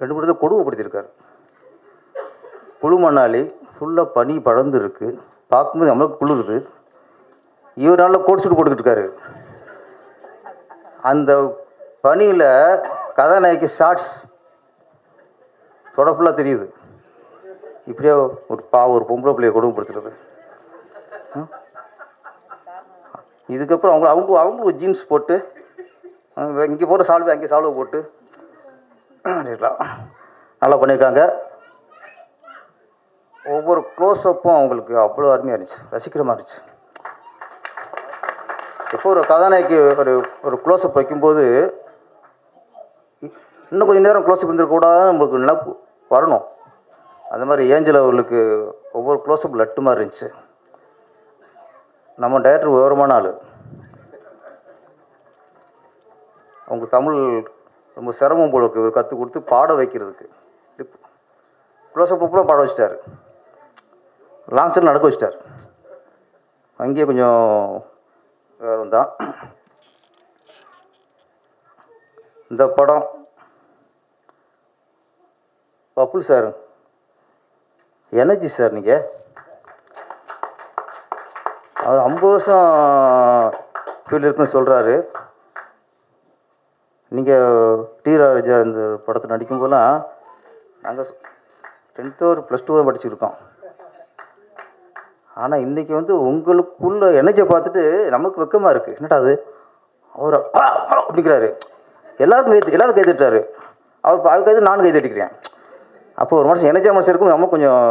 ரெண்டு மூணு தடவை கொடுமைப்படுத்தியிருக்காரு. குழு மணாலி ஃபுல்லாக பனி படர்ந்து இருக்கு பார்க்கும்போது நம்மளுக்கு குளிருது. இவர் நல்லா கோட் சூட் போட்டுக்கிட்டு இருக்காரு. அந்த பனியில் கதாநாயகி ஷார்ட்ஸ் தொட ஃபுல்லாக தெரியுது. இப்படியே ஒரு பா ஒரு பொம்பளை பிள்ளைய கொடுமைப்படுத்துறது. இதுக்கப்புறம் அவங்க அவங்க அவங்க ஒரு ஜீன்ஸ் போட்டு இங்கே போகிற சால்வை அங்கே சால்வை போட்டு நல்லா பண்ணியிருக்காங்க ஒவ்வொரு க்ளோஸ்அப்பும் அவங்களுக்கு அவ்வளோ அருமையாக இருந்துச்சு. ரசிக்கிற மாதிரி இருந்துச்சு. இப்போ ஒரு கதாநாயகி ஒரு ஒரு க்ளோஸ்அப் வைக்கும்போது இன்னும் கொஞ்சம் நேரம் க்ளோஸ்அப் இருந்திருக்கூடாது நம்மளுக்கு நினப்பு வரணும். அந்த மாதிரி ஏஞ்சல் அவர்களுக்கு ஒவ்வொரு க்ளோஸ்அப் லட்டு மாதிரி இருந்துச்சு. நம்ம டைரக்டர் விவரமான ஆள். அவங்க தமிழ் ரொம்ப சிரமம் போல இருக்கு. இவர் கற்றுக் கொடுத்து பாட வைக்கிறதுக்கு. க்ளோஸ்அப் அப்புறம் பாட வச்சிட்டார். லாங் ஸ்டைல் நடக்க வச்சிட்டார். அங்கேயே கொஞ்சம் வேறு தான் இந்த படம் பப்புல் சார். எனர்ஜி சார் நீங்கள் அவர் ஐம்பது வருஷம் ஃபீல்டு இருக்குன்னு சொல்கிறாரு நீங்கள் டி ராஜா இந்த படத்தில் நடிக்கும்போதெல்லாம் நாங்கள் டென்த்து ஒரு ப்ளஸ் டூ தான் படிச்சுருக்கோம். ஆனால் இன்றைக்கி வந்து உங்களுக்குள்ள எனர்ஜியை பார்த்துட்டு நமக்கு வெக்கமாக இருக்குது என்னடா அது? அவர் அப்படிங்கிறாரு. எல்லாருக்கும் கைது எல்லாரும் கை அவர் அவர் கைது நானும் கை தட்டிக்கிறேன் அப்போ ஒரு மனுஷன் எனர்ஜியாக மனுஷன் இருக்கும் நம்ம கொஞ்சம்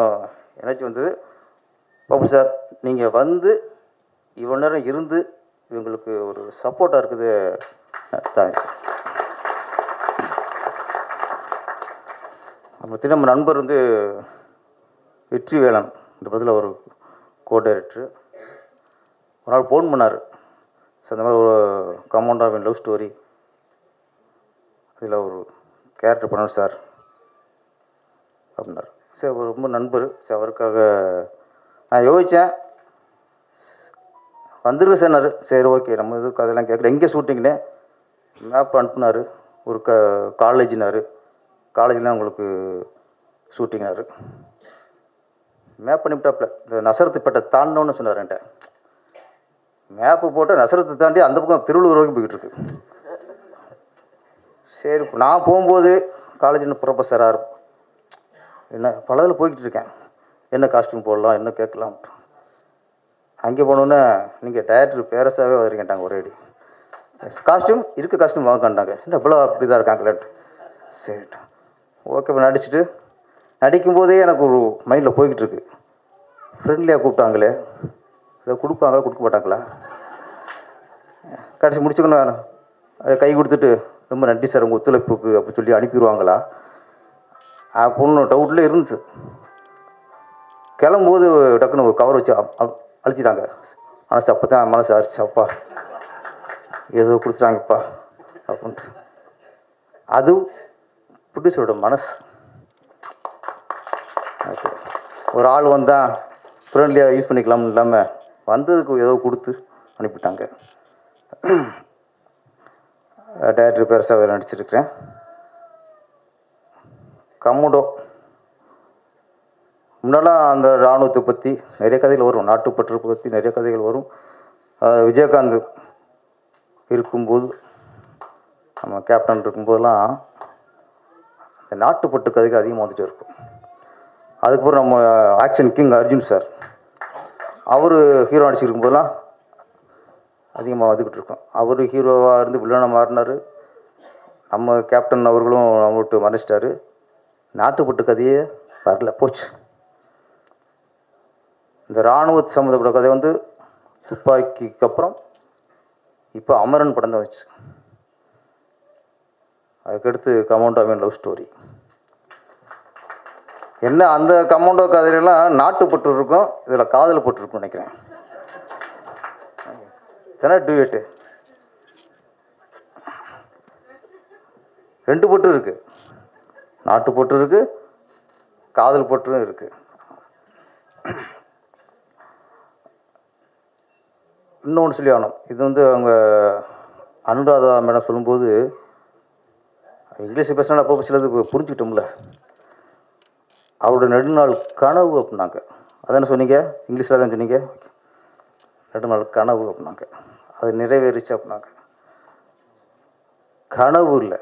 எனர்ஜி வந்தது. பாபு சார் நீங்கள் வந்து இவ்வளோ நேரம் இருந்து இவங்களுக்கு ஒரு சப்போர்ட்டாக இருக்குது. தேங்க்ஸ் அப்புறம் நம்ம நண்பர் வந்து வெற்றி வேலன் இந்த படத்தில் ஒரு கோ டைரக்டர் ஒரு நாள் ஃபோன் பண்ணார். சார் இந்த மாதிரி ஒரு கமாண்ட் ஆஃப் லவ் ஸ்டோரி அதில் ஒரு கேரக்டர் பண்ணார் சார். அப்படின்னார். சரி அவர் ரொம்ப நண்பர். சரி அவருக்காக நான் யோசித்தேன் வந்துருங்க சார் சரி ஓகே நம்ம இது அதெல்லாம் கேட்கல. எங்கே ஷூட்டிங்னு மேப் அனுப்புனார். ஒரு க காலேஜினார் காலேஜில் உங்களுக்கு ஷூட்டிங்காக ஷூட்டிங்னாரு மேப் பண்ணிவிட்டாப்புல இந்த நசரத்துப்பேட்டை தாண்டோன்னு சொன்னார் என்கிட்ட. மேப்பு போட்டு நசரத்தை தாண்டி அந்த பக்கம் திருவள்ளூர் வரைக்கும் போய்கிட்டு இருக்கு. சரி நான் போகும்போது காலேஜில் ப்ரொஃபஸராக என்ன பலதில் போய்கிட்டு இருக்கேன். என்ன காஸ்டியூம் போடலாம் என்ன கேட்கலாம். அங்கே போனோன்னே நீங்கள் டேரக்டர் பேரஸாகவே வந்துருக்கேன்ட்டாங்க ஒரே அடி காஸ்டியூம் இருக்க காஸ்டியூம் வாங்கண்டாங்க என்ன இவ்வளோ அப்படி தான் இருக்காங்களேன்ட்டு. சரி ஓகே இப்போ நடிச்சுட்டு நடிக்கும்போதே எனக்கு ஒரு மைண்டில் போய்கிட்டு இருக்கு ஃப்ரெண்ட்லியாக கூப்பிட்டாங்களே. இதை கொடுப்பாங்களா கொடுக்க மாட்டாங்களா? கடைசி முடிச்சுக்கணும் கை கொடுத்துட்டு ரொம்ப நன்றி சார் உங்கள் ஒத்துழைப்புக்கு அப்படி சொல்லி அனுப்பிடுவாங்களா? அப்படின்னு டவுட்டில் இருந்துச்சு. கிளம்பும்போது டக்குன்னு ஒரு கவர் வச்சு அழிச்சிட்டாங்க. மனசு அப்போ தான் மனசு அரிச்சு அப்பா ஏதோ கொடுத்துட்டாங்கப்பா அப்படின்ட்டு. அது ப்ரொடியூசரோட மனசு. ஒரு ஆள் வந்தால் ஃப்ரெண்ட்லியாக யூஸ் பண்ணிக்கலாம்னு இல்லாமல் வந்ததுக்கு ஏதோ கொடுத்து அனுப்பிட்டாங்க. டேரக்டர் பெருசாக வேறு நடிச்சிருக்கிறேன். கம்முடோ முன்னெல்லாம் அந்த இராணுவத்தை பற்றி நிறைய கதைகள் வரும். நாட்டுப்பற்று பற்றி நிறைய கதைகள் வரும். விஜயகாந்த் இருக்கும்போது நம்ம கேப்டன் இருக்கும்போதெல்லாம் நாட்டுப்பட்டு கதைகள் அதிகமாக வந்துட்டு இருக்கும். அதுக்கப்புறம் நம்ம ஆக்ஷன் கிங் அர்ஜுன் சார் அவர் ஹீரோ நடிச்சிருக்கும் போதெல்லாம் அதிகமாக வந்துக்கிட்டு இருக்கோம். அவர் ஹீரோவாக இருந்து வில்லனாக மாறினார். நம்ம கேப்டன் அவர்களும் அவங்கள்ட்ட மறைச்சிட்டாரு நாட்டுப்பட்டு கதையே வரல போச்சு. இந்த இராணுவ சம்மந்தப்பட்ட கதை வந்து துப்பாக்கிக்கு அப்புறம் இப்போ அமரன் படம் தான் வந்துச்சு. அதுக்கடுத்து கமௌண்டோ மீன் லவ் ஸ்டோரி. என்ன அந்த கமௌண்டோ கதையிலலாம் நாட்டுப்பட்டு இருக்கும் இதில் காதல் பட்டு இருக்கும்னு நினைக்கிறேன் தானே டூயட்டு ரெண்டு பொட்டு இருக்கு. நாட்டு பொட்டு இருக்கு காதல் பொட்டும் இருக்கு. இன்னொன்று சொல்லி ஆனோம் இது வந்து அவங்க அனுராதா மேடம் சொல்லும்போது இங்கிலீஷ் பேசினாலும் அப்போ சிலது புரிஞ்சுக்கிட்டோம்ல. அவரோட நெடுநாள் கனவு அப்படின்னாங்க. அதானே சொன்னீங்க? இங்கிலீஷில் தான் சொன்னீங்க? நெடுநாள் கனவு அப்படின்னாங்க. அது நிறைவேறிச்சு அப்படின்னாங்க. கனவு இல்லை.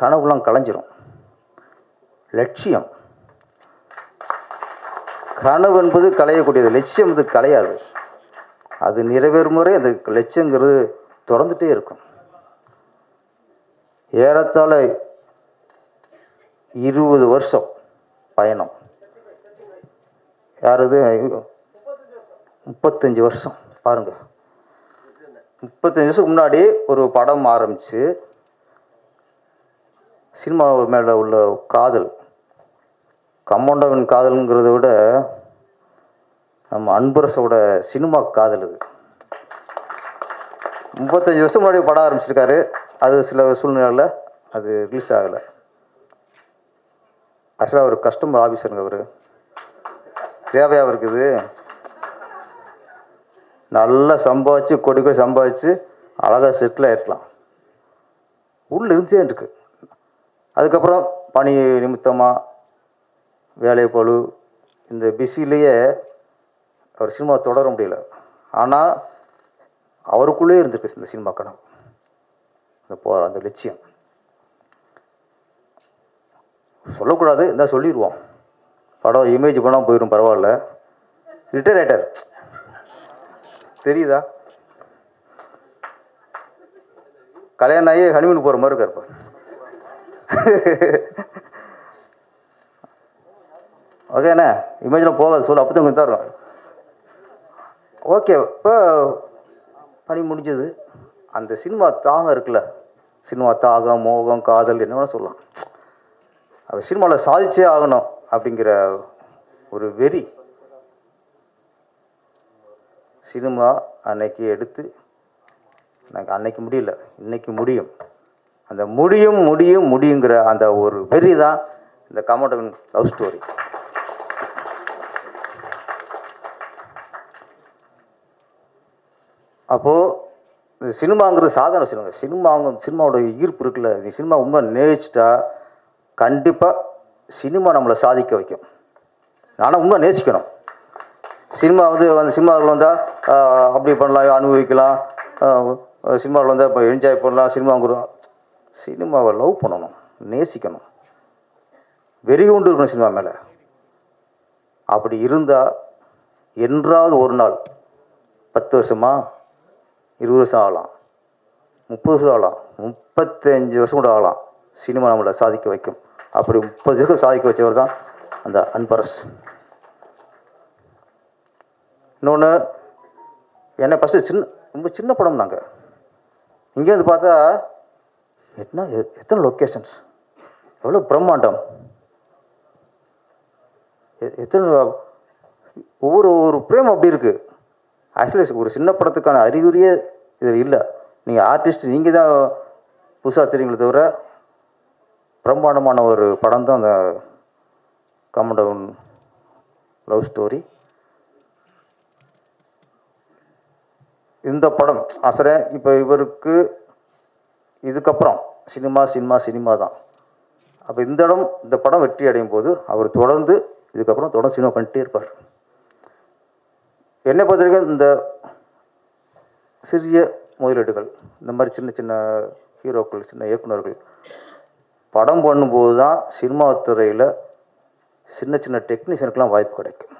கனவுலாம் கலைஞ்சிரும். லட்சியம். கனவு என்பது கலையக்கூடியது லட்சியம் இது கலையாது அது நிறைவேறும் முறை அந்த லட்சியங்கிறது தொடர்ந்துட்டே இருக்கும். ஏறத்தாழ இருபது வருஷம் பயணம். யார் இது? முப்பத்தஞ்சு வருஷம். பாருங்க. முப்பத்தஞ்சு வருஷம் முன்னாடி ஒரு படம் ஆரம்பித்து சினிமா மேலே உள்ள காதல் கம்மண்டவன் காதலுங்கிறத விட நம்ம அன்பரசோட சினிமா காதல் இது. முப்பத்தஞ்சு வருஷம் முன்னாடி படம் ஆரம்பிச்சிருக்காரு. அது சில சூழ்நிலையில் அது ரிலீஸ் ஆகலை. ஆக்சுவலாக ஒரு கஸ்டமர் ஆஃபீஸருங்க அவர். தேவையாக இருக்குது? நல்லா சம்பாதிச்சு கொடி கொடி சம்பாதிச்சு அழகாக செட்டில் ஆகிடலாம் உள்ள இருந்துச்சே இருக்கு. அதுக்கப்புறம் பணி நிமித்தமாக வேலை பழு இந்த பிஸிலேயே அவர் சினிமா தொடர முடியல. ஆனால் அவருக்குள்ளே இருந்திருக்கு இந்த சினிமா கணம் அந்த போ அந்த லட்சியம். சொல்லக்கூடாது இருந்தால் சொல்லிடுவோம் படம் இமேஜ் பண்ணால் போயிடும் பரவாயில்ல. ரிட்டையர் தெரியுதா? கல்யாணம் ஆகி ஹனிமூன் போகிற மாதிரி இருக்கார் ஓகே ஓகேண்ணே இமேஜில் போகாது சொல்லு அப்போ தான் கொஞ்சம் தரும் ஓகே இப்போ பணி முடிஞ்சது. அந்த சினிமா தாகம் இருக்குல்ல சினிமா தாகம் மோகம் காதல் என்ன வேணால் சொல்லலாம். அவள் சினிமாவில் சாதிச்சே ஆகணும் அப்படிங்கிற ஒரு வெறி. சினிமா அன்னைக்கு எடுத்து எனக்கு அன்னைக்கு முடியல இன்னைக்கு முடியும். அந்த முடியும் முடியும் முடியுங்கிற அந்த ஒரு வெறி தான் இந்த கமண்டவன் லவ் ஸ்டோரி. அப்போது சினிமாங்கிறது சாதாரண விஷயம் சினிமாங்க சினிமாவோட ஈர்ப்பு இருக்குல்ல. நீ சினிமா உண்மை நேசிச்சிட்டா கண்டிப்பாக சினிமா நம்மளை சாதிக்க வைக்கும். ஆனால் உண்மை நேசிக்கணும். சினிமா வந்து அந்த சினிமாவில் வந்தால் அப்படி பண்ணலாம் அனுபவிக்கலாம். சினிமாவில் வந்தால் இப்போ என்ஜாய் பண்ணலாம் சினிமாங்கிறோம். சினிமாவை லவ் பண்ணணும் நேசிக்கணும். வெறி கொண்டு இருக்கணும் சினிமா மேலே. அப்படி இருந்தால் என்றாவது ஒரு நாள் பத்து வருஷமா இருபது வருஷம் ஆகலாம். முப்பது வருஷம் ஆகலாம். முப்பத்தஞ்சு வருஷம் கூட ஆகலாம். சினிமா நம்மளை சாதிக்க வைக்கும். அப்படி முப்பது வருஷம் சாதிக்க வச்சவர் தான் அந்த அன்பரஸ். இன்னொன்று என்னை ஃபஸ்ட்டு சின்ன ரொம்ப சின்ன படம் நாங்கள் இங்கேருந்து பார்த்தா என்ன எத்தனை லொக்கேஷன்ஸ் எவ்வளோ பிரம்மாண்டம். எத்தனை ஒவ்வொரு ஒரு பிரேம் அப்படி இருக்குது ஆக்சுவலி ஒரு சின்ன படத்துக்கான அறிகுறியே இது இல்லை. நீங்கள் ஆர்டிஸ்ட் நீங்கள் தான் புதுசாக தெரியுங்களே தவிர பிரம்மாண்டமான ஒரு படம் தான் அந்த கமண்டவுன் லவ் ஸ்டோரி இந்த படம் அசரே இப்போ இவருக்கு இதுக்கப்புறம் சினிமா சினிமா சினிமா தான். அப்போ இந்த இடம் இந்த படம் வெற்றி அடையும் போது அவர் தொடர்ந்து இதுக்கப்புறம் தொடர்ந்து சினிமா பண்ணிட்டே இருப்பார். என்னை பொறுத்த வரைக்கும் இந்த சிறிய முதலீடுகள் இந்த மாதிரி சின்ன சின்ன ஹீரோக்கள் சின்ன இயக்குனர்கள் படம் பண்ணும்போது தான் சினிமா துறையில் சின்ன சின்ன டெக்னீஷியனுக்கெலாம் வாய்ப்பு கிடைக்கும்.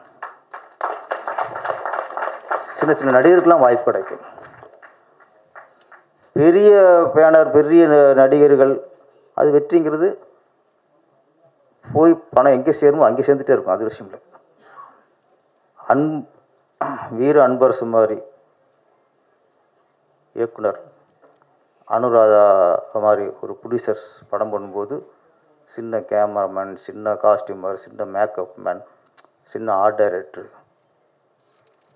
சின்ன சின்ன நடிகருக்கெலாம் வாய்ப்பு கிடைக்கும். பெரிய பேனர் பெரிய ந- நடிகர்கள் அது வெற்றிங்கிறது போய் பணம் எங்கே சேருமோ அங்கே சேர்ந்துட்டே இருக்கும் அது விஷயம் இல்லை. அன் வீர அன்பர் மாதிரி இயக்குனர் அனுராதா மாதிரி ஒரு ப்ரொடியூசர்ஸ் படம் பண்ணும்போது சின்ன கேமராமேன் சின்ன காஸ்டியூமர் சின்ன மேக்கப் மேன் சின்ன ஆர்ட் டைரக்டர்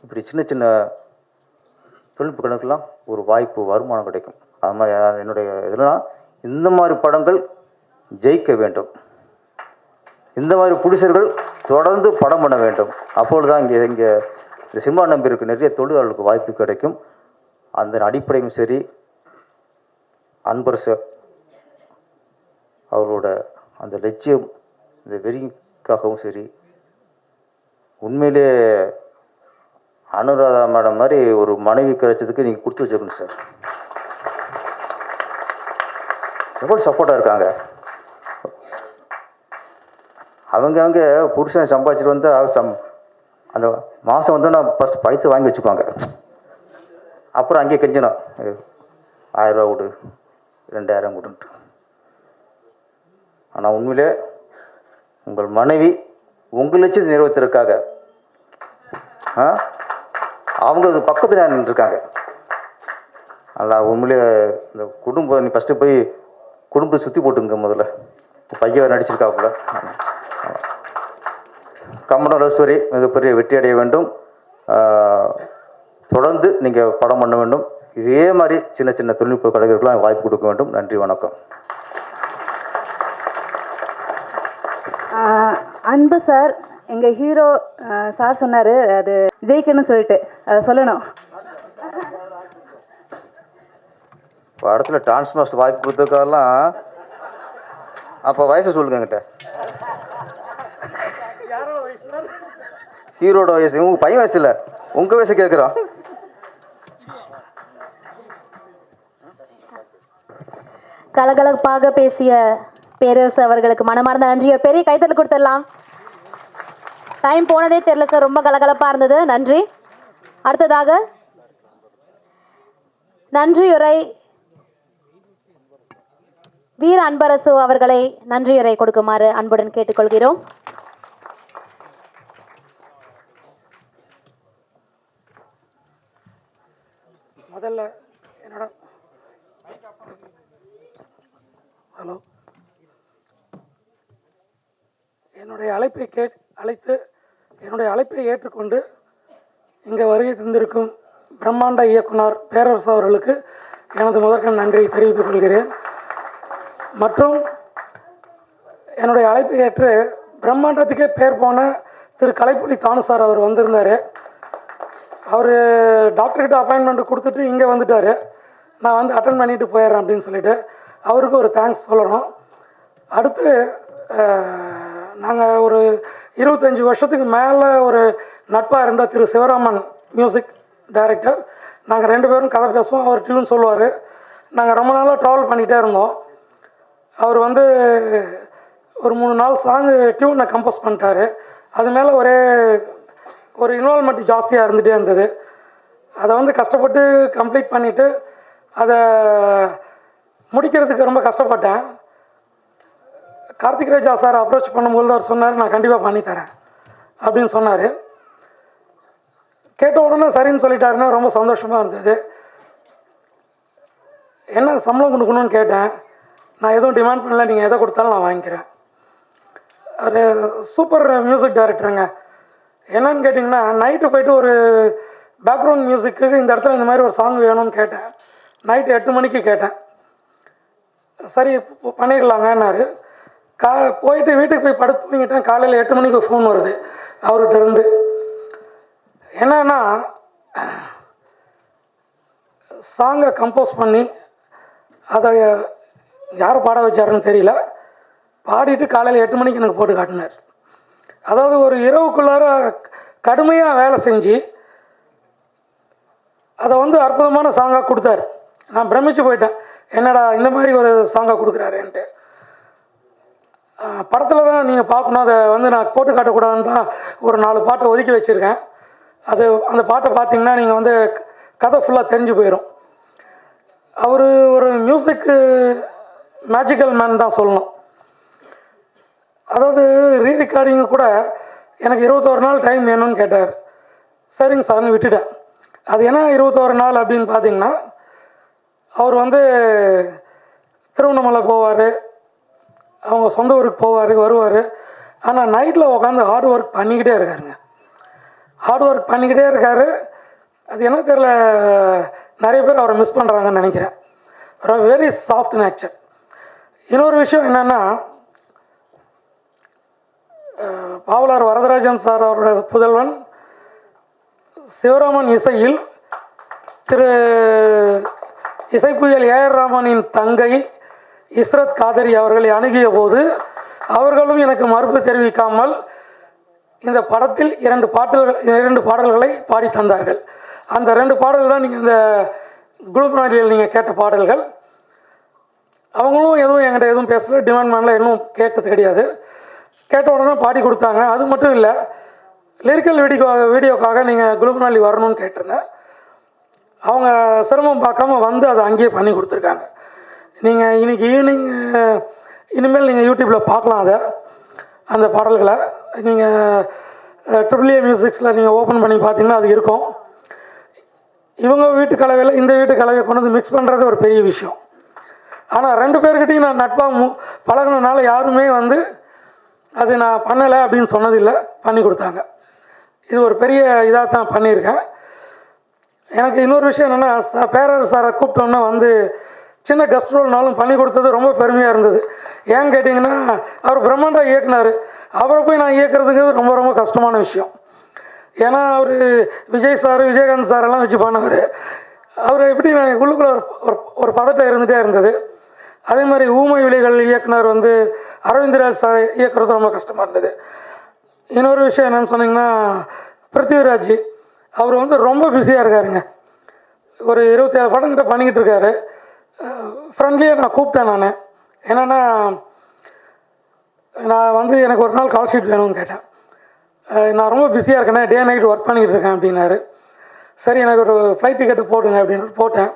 இப்படி சின்ன சின்ன தொழில்நுட்ப கணக்கெல்லாம் ஒரு வாய்ப்பு வருமானம் கிடைக்கும். அது மாதிரி என்னுடைய இதெல்லாம் இந்த மாதிரி படங்கள் ஜெயிக்க வேண்டும். இந்த மாதிரி புடிசர்கள் தொடர்ந்து படம் பண்ண வேண்டும். அப்பொழுது தான் இங்கே இங்கே இந்த சிம்மா நம்பியிருக்கு நிறைய தொழிலாளர்களுக்கு வாய்ப்பு கிடைக்கும். அந்த அடிப்படையும் சரி அன்பர் சார் அவரோட அந்த லட்சியம் இந்த வெறிக்காகவும் சரி உண்மையிலே அனுராதா மேடம் மாதிரி ஒரு மனைவி கிடைச்சதுக்கு நீங்கள் கொடுத்து வச்சிருக்கணும் சார் எவ்வளோ சப்போர்ட்டாக இருக்காங்க. அவங்க அவங்க புருஷன் சம்பாதிச்சிட்டு வந்தால் சம் அந்த மாதம் வந்தோன்னா ஃபஸ்ட் பைசா வாங்கி வச்சுக்குவாங்க. அப்புறம் அங்கேயே கெஞ்சணும் ஆயிரரூவா கொடு ரெண்டாயிரம் கொடுன்ட்டு. ஆனால் உண்மையிலே உங்கள் மனைவி உங்கள் லட்சியத்தை நிறைவேற்றுறதுக்காக ஆ அவங்க அது பக்கத்தில் நின்றுருக்காங்க. நல்லா உண்மையிலே இந்த குடும்பம் நீ ஃபஸ்ட்டு போய் குடும்பத்தை சுற்றி போட்டுங்க முதல்ல. பையன் நடிச்சிருக்காப்புல கம்மன லவ் ஸ்டோரி மிகப்பெரிய வெற்றி அடைய வேண்டும் தொடர்ந்து நீங்கள் படம் பண்ண வேண்டும். இதே மாதிரி சின்ன சின்ன தொழில்நுட்ப கலைஞர்களுக்கெல்லாம் வாய்ப்பு கொடுக்க வேண்டும். நன்றி வணக்கம். அன்பு சார் எங்கள் ஹீரோ சார் சொன்னார் அது ஜெயிக்கணும்னு சொல்லிட்டு. அதை சொல்லணும். படத்துல டான்ஸ் மாஸ்டர் வாய்ப்பு கொடுத்ததுக்கெல்லாம் அப்போ வயசை சொல்லுங்க என்கிட்ட. ஹீரோட வயசு. உங்க பையன் வயசு இல்லை. உங்க வயசு கேட்குறோம் கலகலப்பாக பேசிய பேரரசு அவர்களுக்கு மனமார்ந்த நன்றியை பெரிய கைத்தல் கொடுத்துடலாம். டைம் போனதே தெரியல சார் ரொம்ப கலகலப்பா இருந்தது. நன்றி. அடுத்ததாக நன்றியுரை வீர அன்பரசு அவர்களை நன்றியுரை கொடுக்குமாறு அன்புடன் கேட்டுக்கொள்கிறோம். முதல்ல என்னோட ஹலோ. என்னுடைய அழைப்பை கே அழைத்து என்னுடைய அழைப்பை ஏற்றுக்கொண்டு இங்கே வருகை தந்திருக்கும் பிரம்மாண்ட இயக்குனர் பேரரசு அவர்களுக்கு எனது முதற்கண் நன்றியை தெரிவித்துக் கொள்கிறேன். மற்றும் என்னுடைய அழைப்பை ஏற்று பிரம்மாண்டத்துக்கே பேர் போன திரு கலைப்புலி தானு சார் அவர் வந்திருந்தார். அவர் டாக்டர்கிட்ட அப்பாயின்மெண்ட் கொடுத்துட்டு இங்கே வந்துட்டார். நான் வந்து அட்டன் பண்ணிட்டு போயிடுறேன் அப்படின்னு சொல்லிட்டு அவருக்கு ஒரு தேங்க்ஸ் சொல்லணும். அடுத்து நாங்கள் ஒரு இருபத்தஞ்சி வருஷத்துக்கு மேலே ஒரு நட்பாக இருந்த திரு சிவராமன் மியூசிக் டைரக்டர் நாங்கள் ரெண்டு பேரும் கதை பேசுவோம் அவர் டியூன் சொல்லுவார். நாங்கள் ரொம்ப நாளாக ட்ராவல் பண்ணிகிட்டே இருந்தோம். அவர் வந்து ஒரு மூணு நாள் சாங்கு டியூனை கம்போஸ் பண்ணிட்டாரு. அது மேலே ஒரே ஒரு இன்வால்மெண்ட் ஜாஸ்தியாக இருந்துகிட்டே இருந்தது. அதை வந்து கஷ்டப்பட்டு கம்ப்ளீட் பண்ணிவிட்டு அதை முடிக்கிறதுக்கு ரொம்ப கஷ்டப்பட்டேன். கார்த்திக் ராஜா சார் அப்ரோச் பண்ணும்போது அவர் சொன்னார் நான் கண்டிப்பாக பண்ணித்தரேன் அப்படின்னு சொன்னார். கேட்ட உடனே சரின்னு சொல்லிட்டாருன்னா ரொம்ப சந்தோஷமாக இருந்தது. என்ன சம்பளம் கொடுக்கணும்னு கேட்டேன். நான் எதுவும் டிமாண்ட் பண்ணல. நீங்கள் எதை கொடுத்தாலும் நான் வாங்கிக்கிறேன். ஒரு சூப்பர் மியூசிக் டைரக்டருங்க என்னன்னு கேட்டிங்கன்னா நைட்டு போயிட்டு ஒரு பேக்ரவுண்ட் மியூசிக்கு இந்த இடத்துல இந்த மாதிரி ஒரு சாங் வேணும்னு கேட்டேன். நைட்டு எட்டு மணிக்கு கேட்டேன். சரி ப- பண்ணிடலாங்கன்னாரு கா போயிட்டு வீட்டுக்கு போய் படுத்து தூங்கிட்டேன். காலையில் எட்டு மணிக்கு ஃபோன் வருது. அவர்கிட்ட இருந்து. என்னன்னா சாங்கை கம்போஸ் பண்ணி அதை யார் பாட வச்சாருன்னு தெரியல. பாடிட்டு காலையில் எட்டு மணிக்கு எனக்கு போட்டு காட்டினார். அதாவது ஒரு இரவுக்குள்ளார கடுமையாக வேலை செஞ்சு அதை வந்து அற்புதமான சாங்காக கொடுத்தாரு. நான் பிரமிச்சு போயிட்டேன். என்னடா இந்த மாதிரி ஒரு சாங்காக கொடுக்குறாருன்ட்டு. படத்தில் தான் நீங்கள் பார்க்கணும். அதை வந்து நான் போட்டு காட்டக்கூடாதுன்னு தான் ஒரு நாலு பாட்டை ஒதுக்கி வச்சுருக்கேன். அது அந்த பாட்டை பார்த்தீங்கன்னா நீங்கள் வந்து கதை ஃபுல்லாக தெரிஞ்சு போயிடும் அவர் ஒரு மியூசிக்கு மேஜிக்கல் மேன் தான் சொல்லணும். அதாவது ரீ ரெக்கார்டிங்கு கூட எனக்கு இருபத்தோரு நாள் டைம் வேணும்னு கேட்டார். சரிங்க சார்னு விட்டுட்டேன். அது என்ன இருபத்தோரு நாள் அப்படின்னு பார்த்தீங்கன்னா அவர் வந்து திருவண்ணாமலை போவார் அவங்க சொந்த ஊருக்கு போவார் வருவார். ஆனால் நைட்டில் உட்காந்து ஹார்ட் ஒர்க் பண்ணிக்கிட்டே இருக்காருங்க. ஹார்ட் ஒர்க் பண்ணிக்கிட்டே இருக்காரு. அது என்ன தெரியல நிறைய பேர் அவரை மிஸ் பண்ணுறாங்கன்னு நினைக்கிறேன். வெரி சாஃப்ட் நேச்சர் இன்னொரு விஷயம் என்னென்னா பாவலர் வரதராஜன் சார் அவருடைய புதல்வன் சிவராமன் இசையில் திரு இசைப்புயல் ஏஆர் ராமனின் தங்கை இஸ்ரத் காதரி அவர்களை அணுகிய போது அவர்களும் எனக்கு மறுப்பு தெரிவிக்காமல் இந்த படத்தில் இரண்டு பாடல்கள் இரண்டு பாடல்களை பாடி தந்தார்கள். அந்த ரெண்டு பாடல்கள் தான் நீங்கள் இந்த குரூப் நாளில் நீங்கள் கேட்ட பாடல்கள். அவங்களும் எதுவும் என்கிட்ட எதுவும் பேசல டிமாண்ட் பண்ணல இன்னும் கேட்டது கிடையாது. கேட்ட உடனே பாடி கொடுத்தாங்க. அது மட்டும் இல்லை லிரிக்கல் வீடியோ வீடியோக்காக நீங்கள் குலுமனாலி வரணும்னு கேட்டிருந்தேன். அவங்க சிரமம் பார்க்காம வந்து அதை அங்கேயே பண்ணி கொடுத்துருக்காங்க. நீங்கள் இன்னைக்கு ஈவினிங் இனிமேல் நீங்கள் யூடியூப்பில் பார்க்கலாம் அதை அந்த பாடல்களை. நீங்கள் ட்ரிபிள் ஏ மியூசிக்ஸில் நீங்கள் ஓப்பன் பண்ணி பார்த்தீங்கன்னா அது இருக்கும். இவங்க வீட்டு கலவையில் இந்த வீட்டு கலவையை கொண்டு வந்து மிக்ஸ் பண்ணுறது ஒரு பெரிய விஷயம். ஆனால் ரெண்டு பேர்கிட்டையும் நான் நட்பாக மு யாருமே வந்து அது நான் பண்ணலை அப்படின்னு சொன்னதில்லை பண்ணி கொடுத்தாங்க. இது ஒரு பெரிய இதாக தான் பண்ணியிருக்கேன். எனக்கு இன்னொரு விஷயம் என்னென்னா ச பேரர் சாரை கூப்பிட்டோன்னே வந்து சின்ன கெஸ்ட் ரோல்னாலும் பண்ணி கொடுத்தது ரொம்ப பெருமையாக இருந்தது. ஏன்னு கேட்டிங்கன்னா அவர் பிரம்மாண்டா இயக்குனார். அவரை போய் நான் இயக்குறதுங்கிறது ரொம்ப ரொம்ப கஷ்டமான விஷயம். ஏன்னா அவர் விஜய் சார் விஜயகாந்த் சாரெல்லாம் வச்சு பண்ணவர். அவர் எப்படி நான் உள்ளுக்குள்ளே ஒரு ஒரு ஒரு பதட்டம் இருந்துகிட்டே இருந்தது. அதே மாதிரி ஊமை விலைகள் இயக்குனர் வந்து அரவிந்தராஜ் சார் இயக்குறது ரொம்ப கஷ்டமாக இருந்தது. இன்னொரு விஷயம் என்னென்னு சொன்னீங்கன்னா பிருத்திவிராஜ் அவர் வந்து ரொம்ப பிஸியாக இருக்காருங்க. ஒரு இருபத்தேழு படம் கிட்ட பண்ணிக்கிட்டு இருக்காரு. ஃப்ரெண்ட்லியாக நான் கூப்பிட்டேன் நான். என்னென்னா நான் வந்து எனக்கு ஒரு நாள் கால் ஷீட் வேணும்னு கேட்டேன். நான் ரொம்ப பிஸியாக இருக்கேனே டே நைட் ஒர்க் பண்ணிக்கிட்டு இருக்கேன் அப்படின்னாரு. சரி எனக்கு ஒரு ஃப்ளைட் டிக்கெட்டு போடுங்க அப்படின்னு போட்டேன்.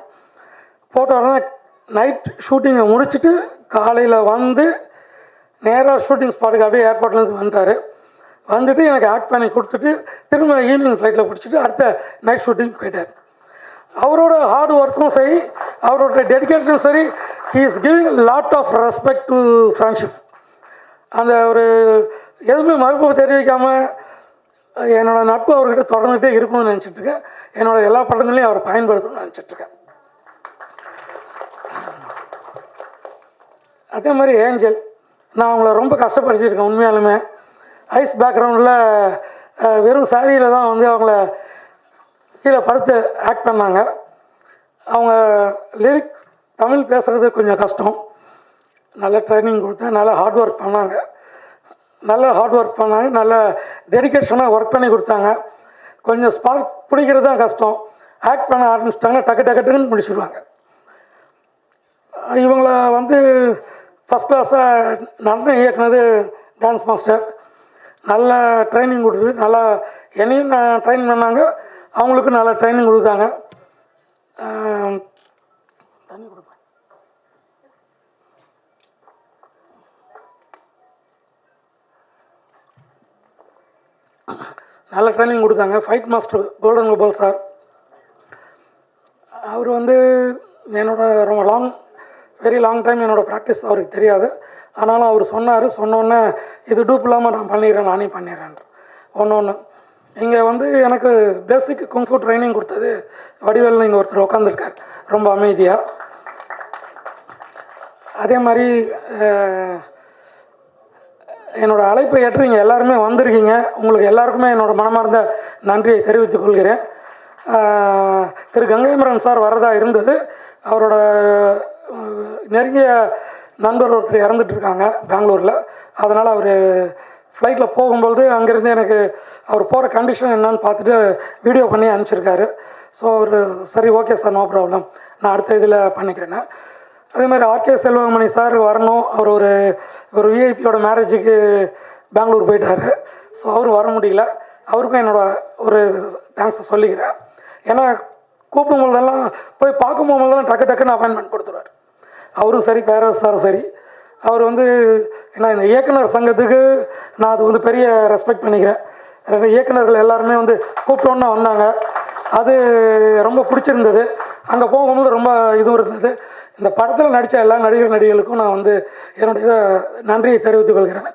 போட்ட உடனே நைட் ஷூட்டிங்கை முடிச்சுட்டு காலையில் வந்து நேராக ஷூட்டிங் ஸ்பாட்டுக்கு அப்படியே ஏர்போர்ட்லேருந்து வந்தார். வந்துட்டு எனக்கு ஆக்ட் பண்ணி கொடுத்துட்டு திரும்ப ஈவினிங் ஃப்ளைட்டில் பிடிச்சிட்டு அடுத்த நைட் ஷூட்டிங் போயிட்டார். அவரோட ஹார்ட் ஒர்க்கும் சரி அவரோட டெடிக்கேஷனும் சரி he is giving lot of respect to friendship அந்த ஒரு எதுவுமே மறுப்பு தெரிவிக்காமல் என்னோட நட்பு அவர்கிட்ட தொடர்ந்துகிட்டே இருக்கணும்னு நினச்சிட்டு இருக்கேன். என்னோட எல்லா படங்களையும் அவர் பயன்படுத்தணும்னு நினச்சிட்டு இருக்கேன். அதே மாதிரி ஏஞ்சல் நான் அவங்கள ரொம்ப கஷ்டப்படுத்தியிருக்கேன் உண்மையாலுமே. ஐஸ் பேக்ரவுண்டில் வெறும் சாரியில் தான் வந்து அவங்கள கீழே படுத்து ஆக்ட் பண்ணாங்க. அவங்க லிரிக் தமிழ் பேசுகிறது கொஞ்சம் கஷ்டம். நல்ல ட்ரைனிங் கொடுத்தேன் நல்லா ஹார்ட் ஒர்க் பண்ணாங்க. நல்ல ஹார்ட் ஒர்க் பண்ணாங்க நல்ல டெடிகேஷனாக ஒர்க் பண்ணி கொடுத்தாங்க. கொஞ்சம் ஸ்பார்க் பிடிக்கிறது தான் கஷ்டம். ஆக்ட் பண்ண ஆரம்பிச்சிட்டாங்கன்னா டக்கு டக்கு டக்குன்னு முடிச்சிடுவாங்க இவங்கள வந்து ஃபஸ்ட் கிளாஸாக நடனம் இயக்குனது டான்ஸ் மாஸ்டர் நல்ல ட்ரைனிங் கொடுத்து நல்லா என்னையும் நான் ட்ரைனிங் பண்ணாங்க. அவங்களுக்கும் நல்ல ட்ரைனிங் கொடுத்தாங்க. தண்ணி கொடுப்பேன் நல்ல ட்ரைனிங் கொடுத்தாங்க. Fight master Golden Gopal sir அவர் வந்து என்னோட ரொம்ப லாங் வெரி லாங் டைம் என்னோடய ப்ராக்டிஸ் அவருக்கு தெரியாது. ஆனாலும் அவர் சொன்னார் சொன்னோன்னே இது டூப் இல்லாமல் நான் பண்ணிடுறேன் நானே பண்ணிடுறேன் ஒன்று ஒன்று இங்கே வந்து எனக்கு பேசிக் குங்ஃபு ட்ரைனிங் கொடுத்தது வடிவேலில் இங்கே ஒருத்தர் உட்காந்துருக்கார் ரொம்ப அமைதியாக அதே மாதிரி என்னோடய அழைப்பை ஏற்று நீங்கள் எல்லாருமே வந்திருக்கீங்க. உங்களுக்கு எல்லாருக்குமே என்னோடய மனமார்ந்த நன்றியை தெரிவித்துக் கொள்கிறேன். திரு கங்கைமரன் சார் வரதாக இருந்தது. அவரோட நெருங்கிய நண்பர் ஒருத்தர் இறந்துட்டு இருக்காங்க பெங்களூரில். அதனால் அவர் ஃப்ளைட்டில் போகும்பொழுது அங்கேருந்து எனக்கு அவர் போகிற கண்டிஷன் என்னன்னு பார்த்துட்டு வீடியோ பண்ணி அனுப்பிச்சிருக்காரு. ஸோ அவர் சரி ஓகே சார் நோ ப்ராப்ளம் நான் அடுத்த இதில் பண்ணிக்கிறேன்னு அதே மாதிரி ஆர்கே செல்வமணி சார் வரணும். அவர் ஒரு ஒரு விஐபியோட மேரேஜுக்கு பெங்களூர் போயிட்டார். ஸோ அவரும் வர முடியல. அவருக்கும் என்னோடய ஒரு தேங்க்ஸை சொல்லிக்கிறேன். ஏன்னா கூப்பிடும் பொழுதெல்லாம் போய் பார்க்கும் போதெல்லாம் டக்கு டக்குன்னு அப்பாயின்மெண்ட் கொடுத்துருவார். அவரும் சரி பேரரசு சாரும் சரி. அவர் வந்து ஏன்னா இந்த இயக்குனர் சங்கத்துக்கு நான் அது வந்து பெரிய ரெஸ்பெக்ட் பண்ணிக்கிறேன். இயக்குநர்கள் இயக்குனர்கள் எல்லாருமே வந்து கூப்பிட்டோன்னு வந்தாங்க. அது ரொம்ப பிடிச்சிருந்தது. அங்கே போகும்போது ரொம்ப இதுவும் இருந்தது. இந்த படத்தில் நடித்த எல்லா நடிகர் நடிகர்களுக்கும் நான் வந்து என்னுடைய இதை நன்றியை தெரிவித்துக் கொள்கிறேன்.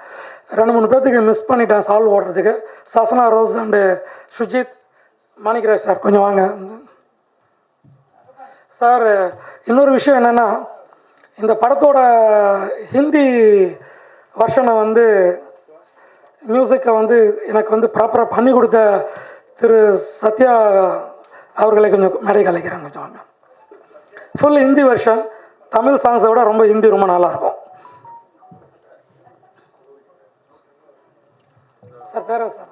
ரெண்டு மூணு பேர்த்துக்கு மிஸ் பண்ணிட்டேன் சால்வ் ஓடுறதுக்கு. Sasana Rose and Sujith Manikraj sir கொஞ்சம் வாங்க. சார் இன்னொரு விஷயம் என்னென்னா இந்த படத்தோட ஹிந்தி வருஷனை வந்து மியூசிக்கை வந்து எனக்கு வந்து ப்ராப்பராக பண்ணி கொடுத்த திரு சத்யா அவர்களை கொஞ்சம் மேடை கலைக்கிறேன் கொஞ்சம் வாங்க. ஃபுல் ஹிந்தி வெர்ஷன் தமிழ் சாங்ஸை விட ரொம்ப ஹிந்தி ரொம்ப நல்லாயிருக்கும். சார் பேர சார்?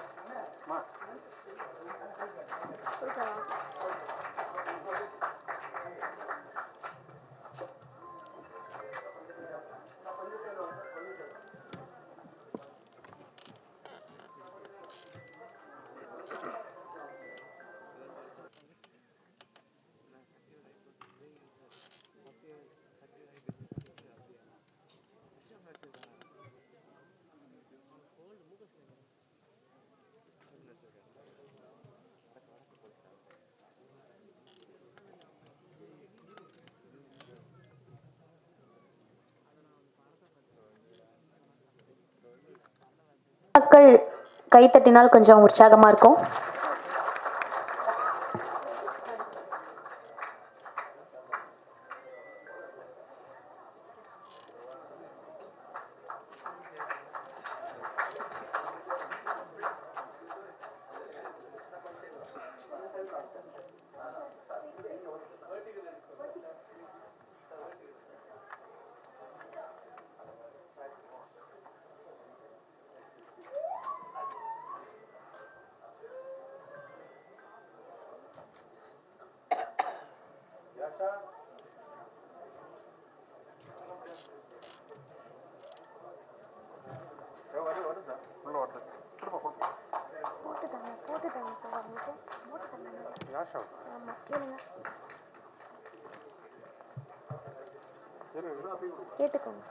கைத்தட்டினால் கொஞ்சம் உற்சாகமாக இருக்கும். கேட்டுக்கோங்க.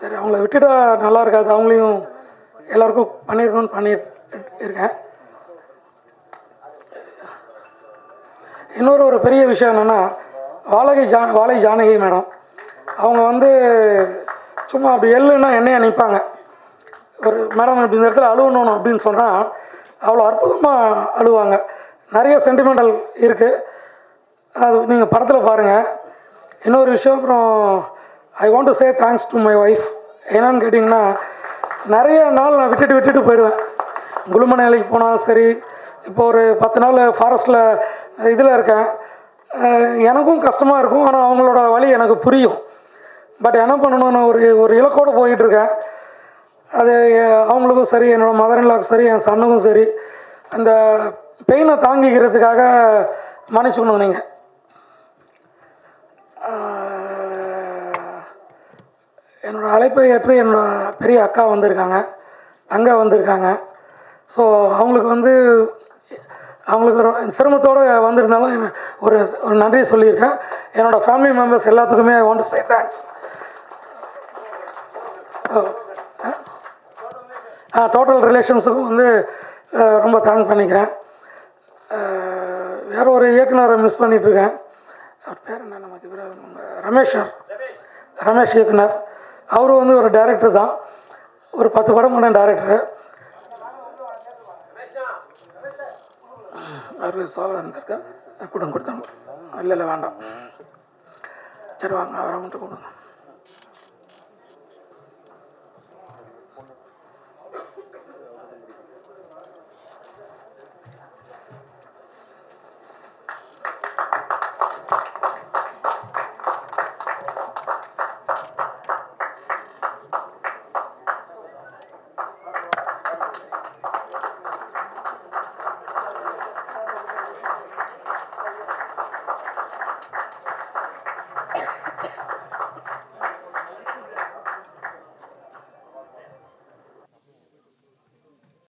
சரி அவங்கள விட்டுட்டா நல்லா இருக்காது. அவங்களையும் எல்லாருக்கும் பண்ணியிருக்கணும்னு பண்ணி இருக்கேன் இன்னொரு ஒரு பெரிய விஷயம் என்னென்னா வாழகை ஜா வாழை ஜானகி மேடம். அவங்க வந்து சும்மா அப்படி எள்ளுன்னா என்னைய நிற்பாங்க ஒரு மேடம் இப்படி இந்த இடத்துல அழுவணும் அப்படின்னு சொன்னால் அவ்வளோ அற்புதமாக அழுவாங்க. நிறைய சென்டிமெண்டல் இருக்குது அது நீங்கள் படத்தில் பாருங்கள் இன்னொரு விஷயம் அப்புறம் I want to say thanks to my wife என்னன்னு கேட்டிங்கன்னா நிறைய நாள் நான் விட்டுட்டு விட்டுட்டு போயிடுவேன். குளுமலைக்கு போனாலும் சரி இப்போ ஒரு பத்து நாள் ஃபாரஸ்ட்டில் இதில் இருக்கேன். எனக்கும் கஷ்டமாக இருக்கும். ஆனால் அவங்களோட வழி எனக்கு புரியும். பட் என்ன பண்ணணும் நான் ஒரு ஒரு இலக்கோடு போயிட்டுருக்கேன் அது அவங்களுக்கும் சரி என்னோடய மதர் சரி என் சன்னுக்கும் சரி அந்த பெயினை தாங்கிக்கிறதுக்காக மன்னிச்சுக்கணும் நீங்கள் என்னோடய அழைப்பை ஏற்று என்னோட பெரிய அக்கா வந்திருக்காங்க. தங்கை வந்திருக்காங்க. ஸோ அவங்களுக்கு வந்து அவங்களுக்கு சிரமத்தோடு வந்திருந்தாலும் என்ன- ஒரு ஒரு நன்றி சொல்லியிருக்கேன். என்னோட ஃபேமிலி மெம்பர்ஸ் எல்லாத்துக்குமே ஐ வாண்ட் சே தேங்க்ஸ் ஆ. டோட்டல் ரிலேஷன்ஸுக்கும் வந்து ரொம்ப தேங்க் பண்ணிக்கிறேன். வேற ஒரு இயக்குனரை மிஸ் பண்ணிகிட்ருக்கேன் அவர் பேர் என்ன நமக்கு ரமேஷ் சார். ரமேஷ் இயக்குனர். அவரும் வந்து ஒரு டைரக்டர் தான். ஒரு பத்து படம் பண்ண டேரக்டரு அறுபது சாலை வந்திருக்கேன் கொடுங்க கொடுத்தாங்க இல்லை இல்லை வேண்டாம். சரி வாங்க அவரை மட்டும் கொடுங்க.